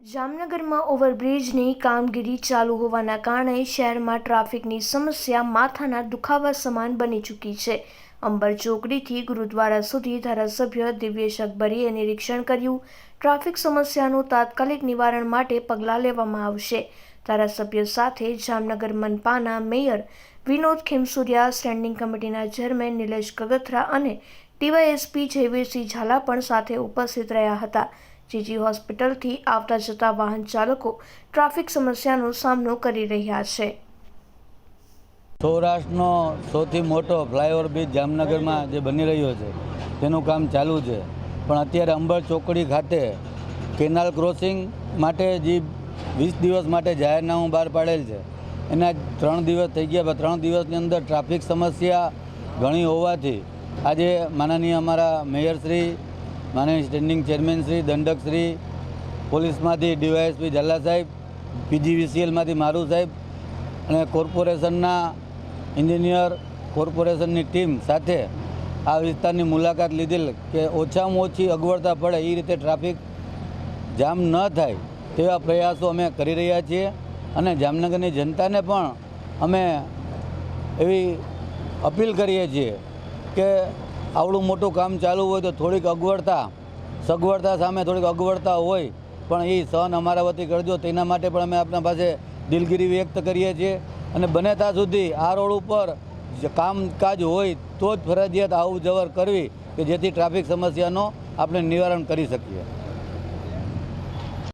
જામનગરમાં ઓવરબ્રિજની કામગીરી ચાલુ હોવાના કારણે શહેરમાં ટ્રાફિકની સમસ્યા માથાના દુખાવા સમાન બની ચૂકી છે. અંબર ચોકડીથી ગુરુદ્વારા સુધી ધારાસભ્ય દિવ્યેશ અકબરીએ નિરીક્ષણ કર્યું, ટ્રાફિક સમસ્યાનું તાત્કાલિક નિવારણ માટે પગલાં લેવામાં આવશે. ધારાસભ્ય સાથે જામનગર મનપાના મેયર વિનોદ ખેમસુરિયા, સ્ટેન્ડિંગ કમિટીના ચેરમેન નિલેશ કગથરા અને ડીવાયએસપી જયવીરસિંહ ઝાલા પણ સાથે ઉપસ્થિત રહ્યા હતા. જીજી હોસ્પિટલથી આવતા જતા વાહન ચાલકો ટ્રાફિક સમસ્યાનો સામનો કરી રહ્યા છે. સૌરાષ્ટ્રનો સૌથી મોટો ફ્લાયઓવર બ્રિજ જામનગરમાં જે બની રહ્યો છે, તેનું કામ ચાલુ છે. પણ અત્યારે અંબર ચોકડી ખાતે કેનાલ ક્રોસિંગ માટે જે વીસ દિવસ માટે જાહેરનામું બહાર પાડેલ છે. એના ત્રણ દિવસ થઈ ગયા ત્રણ દિવસની અંદર ટ્રાફિક સમસ્યા ઘણી હોવાથી આજે માનનીય અમારા મેયરશ્રી માનનીય સ્ટેન્ડિંગ ચેરમેનશ્રી દંડકશ્રી પોલીસમાંથી ડીવાયએસપી ઝાલા સાહેબ, પીજીવીસીએલમાંથી મારું સાહેબ અને કોર્પોરેશનના એન્જિનિયર કોર્પોરેશનની ટીમ સાથે આ વિસ્તારની મુલાકાત લીધેલ કે ઓછામાં ઓછી અગવડતા પડે એ રીતે ટ્રાફિક જામ ન થાય તેવા પ્રયાસો અમે કરી રહ્યા છીએ અને જામનગરની જનતાને પણ અમે એવી અપીલ કરીએ છીએ કે આવડું મોટું કામ ચાલુ હોય તો થોડીક અગવડતા, સગવડતા સામે થોડીક અગવડતા હોય, પણ એ સહન અમારા વતી કરજો. તેના માટે પણ અમે આપણા પાસે દિલગીરી વ્યક્ત કરીએ છીએ. અને બને ત્યાં સુધી આ રોડ ઉપર કામકાજ હોય તો જ ફરજિયાત આવું જવર કરવી કે જેથી ટ્રાફિક સમસ્યાનો આપણે નિવારણ કરી શકીએ.